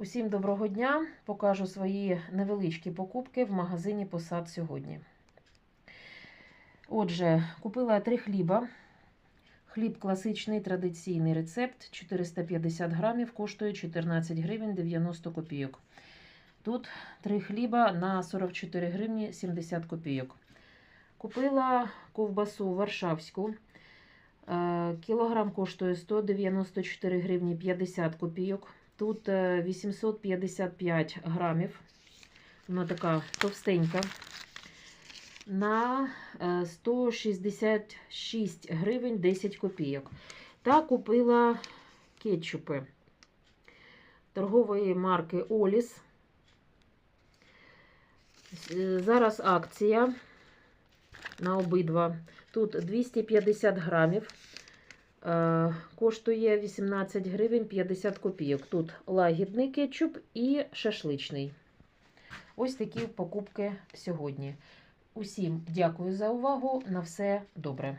Усім доброго дня! Покажу свої невеличкі покупки в магазині Посад сьогодні. Отже, купила три хліба. Хліб класичний традиційний рецепт 450 грамів, коштує 14 гривень 90 копійок. Тут три хліба на 44 гривні 70 копійок. Купила ковбасу варшавську. Е, Кілограм коштує 194 гривні 50 копійок. Тут е, 855 грамів. Вона така товстенька. На е, 166 гривень 10 копійок. Та купила кетчупи торгової марки Оліс. Е, Зараз акція на обидва. Тут 250 грамів. Е, Коштує 18 гривень 50 копійок. Тут лагідний кетчуп і шашличний. Ось такі покупки сьогодні. Усім дякую за увагу. На все добре.